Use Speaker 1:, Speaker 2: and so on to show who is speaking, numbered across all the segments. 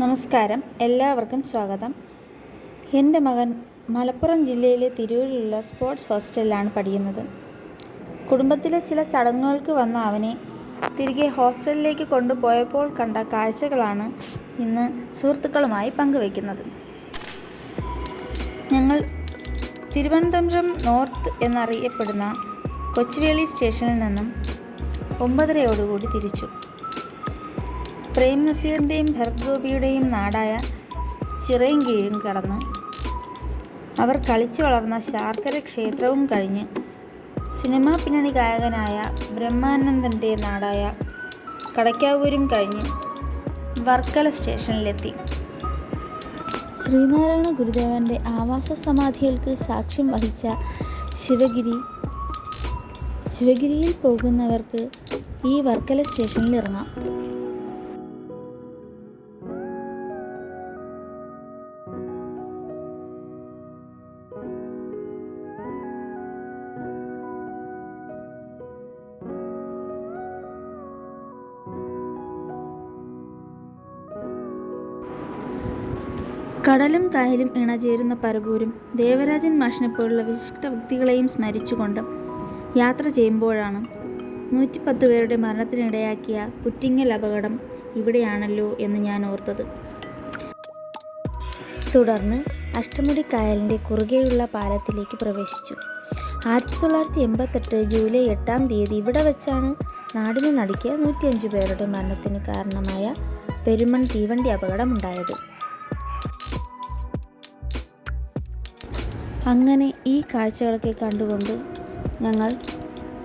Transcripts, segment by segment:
Speaker 1: നമസ്കാരം. എല്ലാവർക്കും സ്വാഗതം. എന്റെ മകൻ മലപ്പുറം ജില്ലയിലെ തിരൂരിലുള്ള സ്പോർട്സ് ഹോസ്റ്റലിലാണ് പഠിക്കുന്നത്. കുടുംബത്തിലെ ചില ചടങ്ങുകൾക്ക് വന്ന അവനെ തിരികെ ഹോസ്റ്റലിലേക്ക് കൊണ്ടുപോയപ്പോൾ കണ്ട കാഴ്ചകളാണ് ഇന്ന് സുഹൃത്തുക്കളുമായി പങ്കുവയ്ക്കുന്നത്. ഞങ്ങൾ തിരുവനന്തപുരം നോർത്ത് എന്നറിയപ്പെടുന്ന കൊച്ചുവേളി സ്റ്റേഷനിൽ നിന്നും ഒമ്പതരയോടുകൂടി തിരിച്ചു. പ്രേം നസീറിന്റെയും ഭരത് ഗോപിയുടെയും നാടായ ചിറയും കീഴും കടന്ന് അവർ കളിച്ചു വളർന്ന ശാർക്കര ക്ഷേത്രവും കഴിഞ്ഞ് സിനിമാ പിന്നണി ഗായകനായ ബ്രഹ്മാനന്ദന്റെ നാടായ കടയ്ക്കാവൂരും കഴിഞ്ഞ് വർക്കല സ്റ്റേഷനിലെത്തി. ശ്രീനാരായണ ഗുരുദേവന്റെ ആവാസ സമാധികൾക്ക് സാക്ഷ്യം വഹിച്ച ശിവഗിരി ശിവഗിരിയിൽ പോകുന്നവർക്ക് ഈ വർക്കല സ്റ്റേഷനിൽ ഇറങ്ങാം. കടലും കായലും ഇണചേരുന്ന പരപൂരും ദേവരാജൻ മാഷിനെ പോലുള്ള വിശിഷ്ട വ്യക്തികളെയും സ്മരിച്ചുകൊണ്ട് യാത്ര ചെയ്യുമ്പോഴാണ് നൂറ്റിപ്പത്ത് പേരുടെ മരണത്തിനിടയാക്കിയ പുറ്റിങ്ങൽ അപകടം ഇവിടെയാണല്ലോ എന്ന് ഞാൻ ഓർത്തത്. തുടർന്ന് അഷ്ടമുടി കായലിന്റെ കുറുകെയുള്ള പാലത്തിലേക്ക് പ്രവേശിച്ചു. ആയിരത്തി തൊള്ളായിരത്തി എൺപത്തെട്ട് ജൂലൈ എട്ടാം തീയതി ഇവിടെ വെച്ചാണ് നാടിനെ നടുക്കിയ നൂറ്റിയഞ്ച് പേരുടെ മരണത്തിന് കാരണമായ പെരുമൺ തീവണ്ടി അപകടമുണ്ടായത് അങ്ങനെ ഈ കാഴ്ചകളൊക്കെ കണ്ടുകൊണ്ട് ഞങ്ങൾ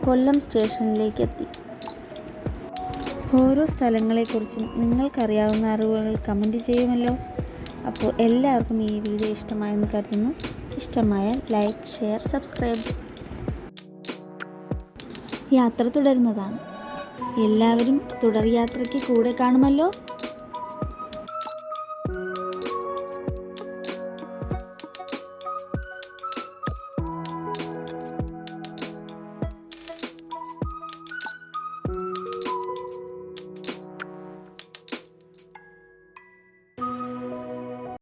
Speaker 1: കൊല്ലം സ്റ്റേഷനിലേക്ക് എത്തി ഓരോ സ്ഥലങ്ങളെക്കുറിച്ചും നിങ്ങൾക്കറിയാവുന്ന അറിവുകൾ കമന്റ് ചെയ്യുമല്ലോ. അപ്പോൾ എല്ലാവർക്കും ഈ വീഡിയോ ഇഷ്ടമായെന്ന് കരുതുന്നു. ഇഷ്ടമായാൽ ലൈക്ക് ഷെയർ സബ്സ്ക്രൈബ് യാത്ര തുടരുന്നതാണ്. എല്ലാവരും തുടർ യാത്രയ്ക്ക് കൂടെ കാണുമല്ലോ.